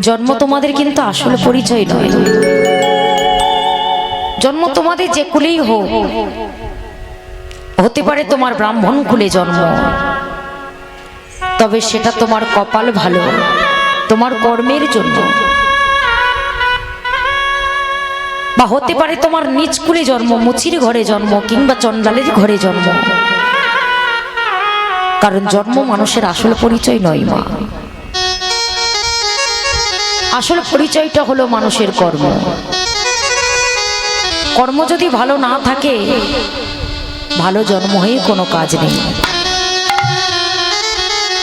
জন্ম তোমাদের কিন্তু আসল পরিচয় নয়। জন্ম তোমাদের যে কুলেই হোক, হতে পারে তোমার ব্রাহ্মণ কুলে জন্ম। তবে সেটা তোমার কপাল ভালো, তোমার কর্মের জন্য। বা হতে পারে তোমার নিজ কুলে জন্ম, মুচির ঘরে জন্ম, কিংবা চন্ডালের ঘরে জন্ম। কারণ জন্ম মানুষের আসল পরিচয় নয় মা। আসল পরিচয়টা হলো মানুষের কর্ম। কর্ম যদি ভালো না থাকে, ভালো জন্ম হয়ে কোনো কাজ নেই।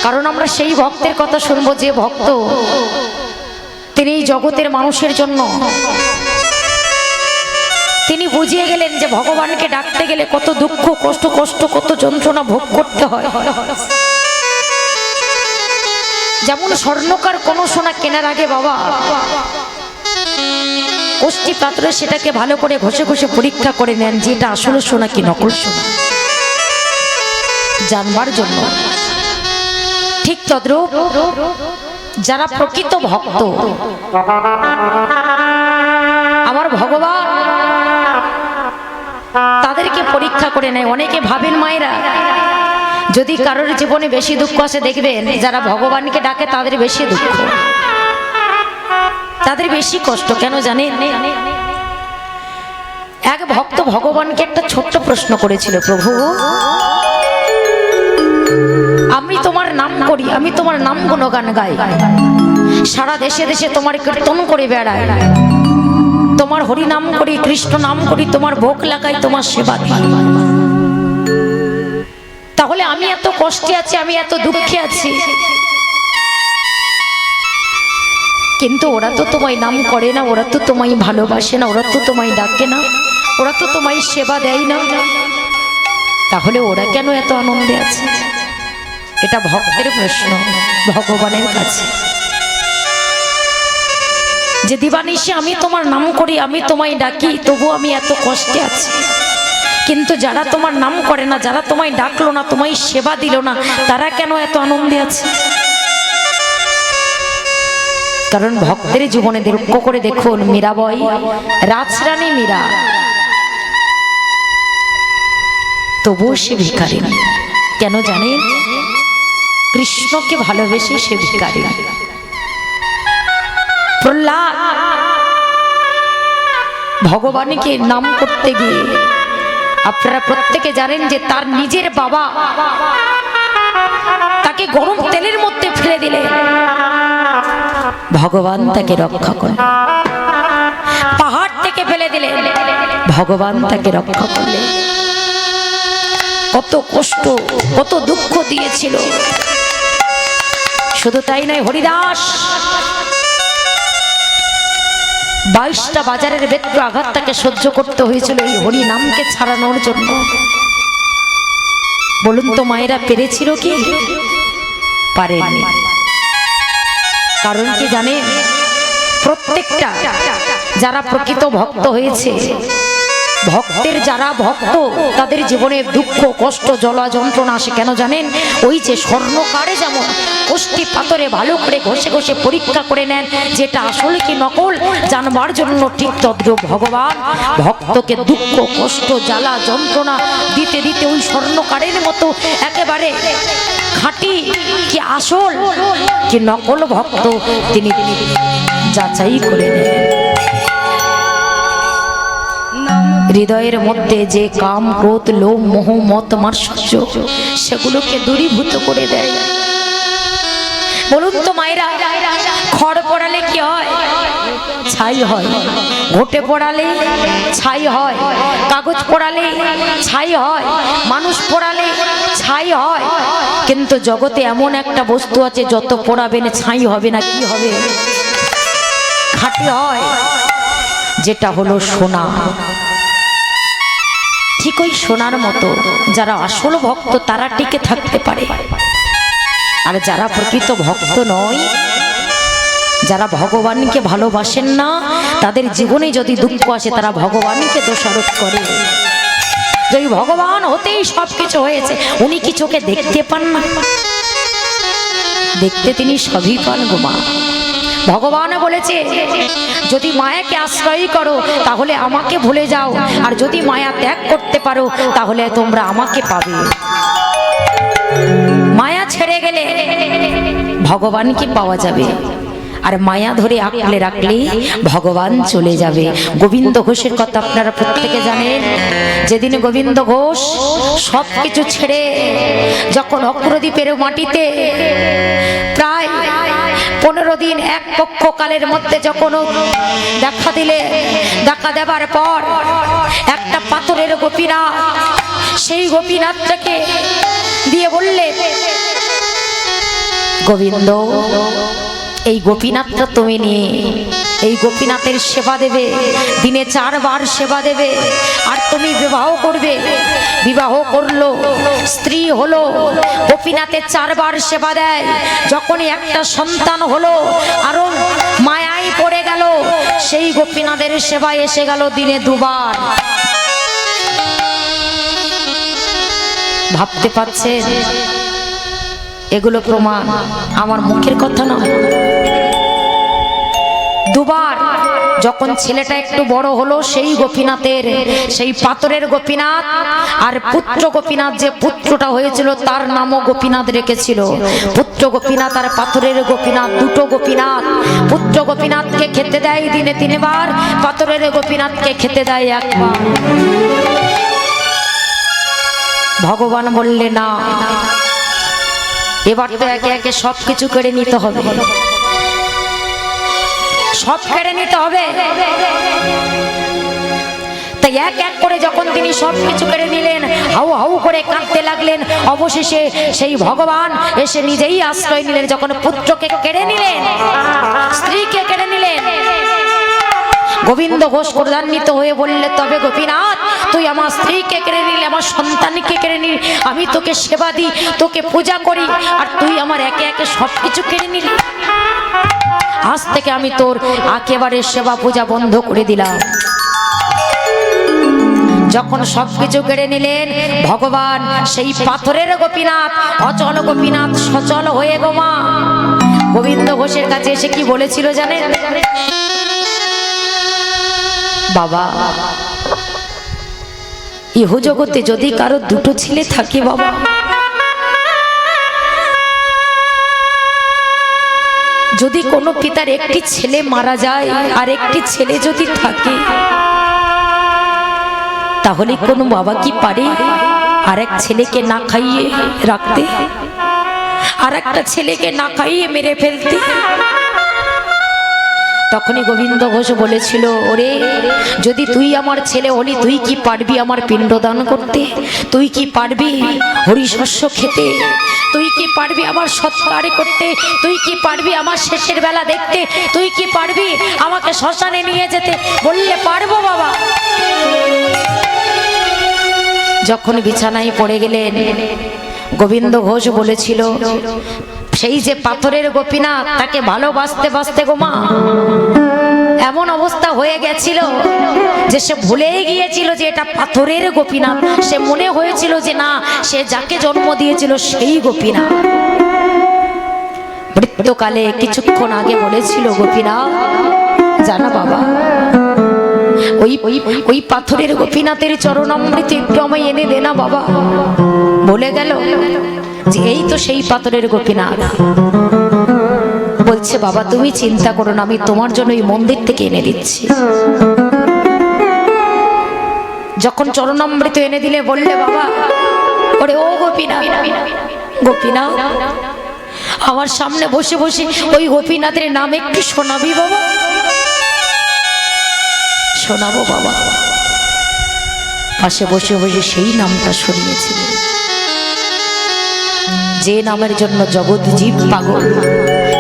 কারণ আমরা সেই ভক্তের কথা শুনব, যে ভক্ত তিনি এই জগতের মানুষের জন্য তিনি বুঝিয়ে গেলেন যে ভগবানকে ডাকতে গেলে কত দুঃখ, কষ্ট কষ্ট, কত যন্ত্রণা ভোগ করতে হয়। যেমন স্বর্ণকার কোন সোনা কেনার আগে বাবা কোষ্টি পাত্রে সেটাকে ভালো করে ঘষে ঘষে পরীক্ষা করে নেন যে এটা আসলে সোনা কি নকল সোনা। জানবার জন্য। ঠিক তদ্রূপ যারা প্রকৃত ভক্ত, আমার ভগবান তাদেরকে পরীক্ষা করে নেয়। অনেকে ভাবেন মায়েরা যদি কারোর জীবনে বেশি দুঃখ আসে দেখবেন যারা ভগবানকে ডাকে তাদের বেশি দুঃখ। তাদের বেশি কষ্ট, কেন জানেন? এক ভক্ত ভগবানকে একটা ছোট্ট প্রশ্ন করেছিল, প্রভু, আমি তোমার নাম করি, আমি তোমার নাম গুণগান গাই। সারা দেশে দেশে তোমার কীর্তন করে বেড়ায় তোমার হরি নাম করি, কৃষ্ণ নাম করি, তোমার ভোগ লাগাই, তোমার সেবা তাহলে আমি এত কষ্টে আছি, আমি এত দুঃখে আছি। কিন্তু ওরা তো তোমায় নাম করে না, ওরা তো তোমায় ভালোবাসে না, ওরা তো তোমায় ডাকে না, ওরা তো তোমায় সেবা দেয় না। তাহলে ওরা কেন এত আনন্দে আছে? এটা ভক্তের প্রশ্ন, ভগবানের কাছে। যে দিবানিশে আমি তোমার নাম করি, আমি তোমায় ডাকি তবু আমি এত কষ্টে আছি। কিন্তু যারা তোমার নাম করে না, যারা তোমায় ডাকলো না, তোমায় সেবা দিল না, তারা কেন এত আনন্দে আছে? কারণ ভক্তের জীবনে লক্ষ্য করে দেখুন মীরাবই রাজরানী মীরা। তবুও সে ভিখারি। কেন জানেন কৃষ্ণকে ভালোবেসে সে ভিখারি। প্রহ্লাদ, ভগবানকে নাম করতে গিয়ে আপনারা প্রত্যেকে জানেন যে তার নিজের বাবা তাকে গরম তেলের মধ্যে ফেলে দিলে। ভগবান তাকে রক্ষা করে পাহাড় থেকে ফেলে দিলে। ভগবান তাকে রক্ষা করলে। কত কষ্ট, কত দুঃখ দিয়েছিল। শুধু তাই নয়, হরিদাস বাইশটা বাজারের বেত্র আঘাত তাকে সহ্য করতে হয়েছিল এই হরি নামকে ছাড়ানোর জন্য। বলুন তো মায়েরা পেরেছিল কি? পারেনি। কারণ কি জানেন? প্রত্যেকটা যারা প্রকৃত ভক্ত হয়েছে, ভক্তের যারা ভক্ত, তাদের জীবনে দুঃখ, কষ্ট, জলা, যন্ত্রণা আসে। কেন জানেন? ওই যে স্বর্ণকারে যেমন কোষ্ঠী পাথরে ভালো করে ঘষে ঘষে পরীক্ষা করে নেন যেটা আসলে কি নকল, জানবার জন্য ঠিক তদ্রূপ ভগবান। ভক্তকে দুঃখ, কষ্ট, জ্বালা, যন্ত্রণা দিতে দিতে ওই স্বর্ণকারের মতো একেবারে খাঁটি কি আসল, কি নকল ভক্ত তিনি যাচাই করে নেন। হৃদয়ের মধ্যে যে কাম, ক্রোধ, লোভ, মোহ, মত মার্সর্য সেগুলোকে দূরীভূত করে দেয়। বলুন তো মায়েরা, খড় পড়ালে কি হয়? ছাই হয়। ঘটে পড়ালে ছাই হয়। কাগজ পড়ালে ছাই হয়। মানুষ পড়ালে ছাই হয়। কিন্তু জগতে এমন একটা বস্তু আছে, যত পড়াবেন ছাই হবে না কি হবে? খাঁটি হয়, যেটা হলো সোনা। ঠিক ওই সোনার মতো, যারা আসল ভক্ত, তারা টিকে থাকতে পারে। আর যারা প্রকৃত ভক্ত নয়, যারা ভগবানকে ভালোবাসেন না, তাদের জীবনে যদি দুঃখ আসে, তারা ভগবানকে দোষারোপ করে। যদি ভগবান হতেই সব কিছু হয়েছে, উনি কি চোখে দেখতে পান না? দেখতে তিনি সবই পান গোমা ভগবান বলেছে, যদি মায়াকে আশ্রয় করো, তাহলে আমাকে ভুলে যাও। আর যদি মায়া ত্যাগ করতে পারো, তাহলে তোমরা আমাকে পাবে। ছেড়ে গেলে ভগবানকে পাওয়া যাবে? আর মায়া ধরে আঁকলে রাখলে ভগবান চলে যাবে। গোবিন্দ ঘোষের কথা আপনারা প্রত্যেকে জানেন। যেদিন গোবিন্দ ঘোষ সব কিছু ছেড়ে যখন অগ্রদ্বীপের মাটিতে প্রায় পনেরো দিন এক পক্ষ কালের মধ্যে যখন দেখা দিলে, দেখা দেবার পর একটা পাথরের গোপীনাথ সেই গোপীনাথটাকে দিয়ে বললে গোবিন্দ, এই গোপীনাথটা তুমি নিয়ে, এই গোপীনাথের সেবা দেবে, দিনে চারবার সেবা দেবে, আর তুমি বিবাহ করবে। বিবাহ করল, স্ত্রী হলো গোপীনাথের চারবার সেবা দেয়। যখনই একটা সন্তান হলো, আরও মায়াই পড়ে গেল, সেই গোপীনাথের সেবা এসে গেল দিনে দুবার। ভাবতে পারছেন? এগুলো প্রমাণ আমার মুখের কথা নয় দুবার যখন ছেলেটা একটু বড় হলো, সেই গোপীনাথের, সেই পাথরের গোপীনাথ আর পুত্র গোপীনাথ যে পুত্রটা হয়েছিল, তার নামও গোপীনাথ রেখেছিল। পুত্র গোপীনাথ আর পাথরের গোপীনাথ, দুটো গোপীনাথ। পুত্র গোপীনাথকে খেতে দেয় দিনে তিনবার, পাথরের গোপীনাথকে খেতে দেয় একবার। ভগবান বললে, না এবার তো একে একে সব কিছু কেড়ে নিতে হবে। সব কেড়ে নিতে হবে। তাই এক এক করে যখন তিনি সব কিছু কেড়ে নিলেন, হাউ হাউ করে কাঁদতে লাগলেন, অবশেষে সেই ভগবান এসে নিজেই আশ্রয় নিলেন, যখন পুত্রকে কেড়ে নিলেন, স্ত্রীকে কেড়ে নিলেন। গোবিন্দ ঘোষ ক্রোধান্বিত হয়ে বললে তবে গোপীনাথ তুই আমার স্ত্রীকে কেড়ে নিলে, আমার সন্তানকে কেড়ে নিলি, আমি তোকে সেবা দিই, তোকে পূজা করি, আর তুই আমার একে একে সব কিছু কেড়ে নিলি। আজ থেকে আমি তোর একেবারে সেবা পূজা বন্ধ করে দিলাম। যখন সবকিছু কেড়ে নিলেন, ভগবান সেই পাথরের গোপীনাথ, অচল গোপীনাথ, সচল হয়ে গোমা গোবিন্দ ঘোষের কাছে এসে কি বলেছিল জানেন? বাবা ইহ জগতে যদি কারও দুটো ছেলে থাকে বাবা। যদি কোনো পিতার একটি ছেলে মারা যায় আর একটি ছেলে যদি থাকে, তাহলে কোনো বাবা কি পারে? আর এক ছেলেকে না খাইয়ে রাখতে? আর একটা ছেলেকে না খাইয়ে মেরে ফেলতে? তখনই গোবিন্দ ঘোষ বলেছিল, ওরে, যদি তুই আমার ছেলে হলি, তুই কি পারবি আমার পিণ্ডদান করতে? তুই কি পারবি হরিশস্য খেতে? তুই কি পারবি আমার সৎকারে করতে? তুই কি পারবি আমার শেষের বেলা দেখতে? তুই কি পারবি আমাকে শ্মশানে নিয়ে যেতে? বললে, পারব বাবা। যখন বিছানায় পড়ে গেলেন, গোবিন্দ ঘোষ বলেছিল সেই যে পাথরের গোপীনাথ, তাকে ভালোবাসতে বাসতে গোমা এমন অবস্থা হয়ে গেছিল যে সে ভুলেই গিয়েছিল যে এটা পাথরের গোপীনাথ। সে মনে হয়েছিল যে না, সে যাকে জন্ম দিয়েছিল সেই গোপীনাথ। মৃত্যুকালে কিছুক্ষণ আগে বলেছিল, গোপীনাথ, জানা বাবা ওই ওই পাথরের গোপীনাথের চরণামৃত একটু আমায় এনে দে না বাবা। বলে গেল। যে এই তো সেই পাথরের গোপীনাথ। বলছে, বাবা, তুমি চিন্তা করো না, আমি তোমার জন্য এই মন্দির থেকে এনে দিচ্ছি। যখন চরণামৃত এনে দিলে, বললে, বাবা, ওরে ও গোপীনাথ গোপীনাথ, আমার সামনে বসে বসে ওই গোপীনাথের নাম একটু শোনাবি বাবা? শোনাবো বাবা। পাশে বসে বসে সেই নামটা শুনিয়েছিলেন যে নামের জন্য জগৎ জীব পাগল,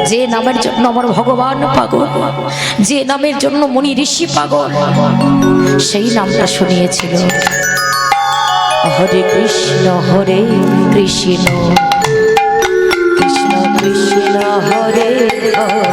যে নামের জন্য আমার ভগবান পাগল, যে নামের জন্য মনি ঋষি পাগল, সেই নামটা শুনিয়েছিল। হরে কৃষ্ণ হরে কৃষ্ণ কৃষ্ণ কৃষ্ণ, হরে হরে।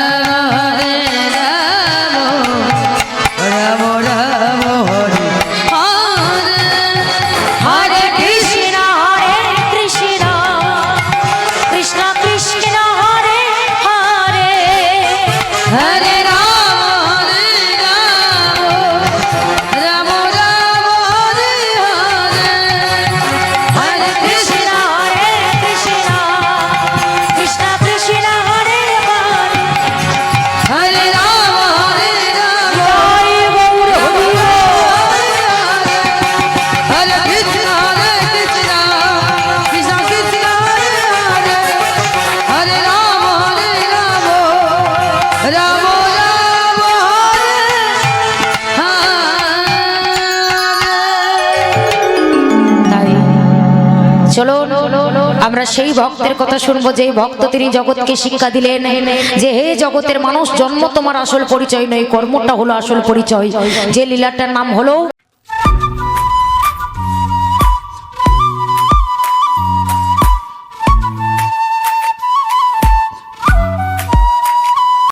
চলো, আমরা সেই ভক্তের কথা শুনব যে ভক্ত তিনি জগৎকে শিক্ষা দিলেন, যে হে জগতের মানুষ, জন্ম তোমার আসল পরিচয় নয়, কর্মটা হলো আসল পরিচয়। যে লীলাটার নাম হলো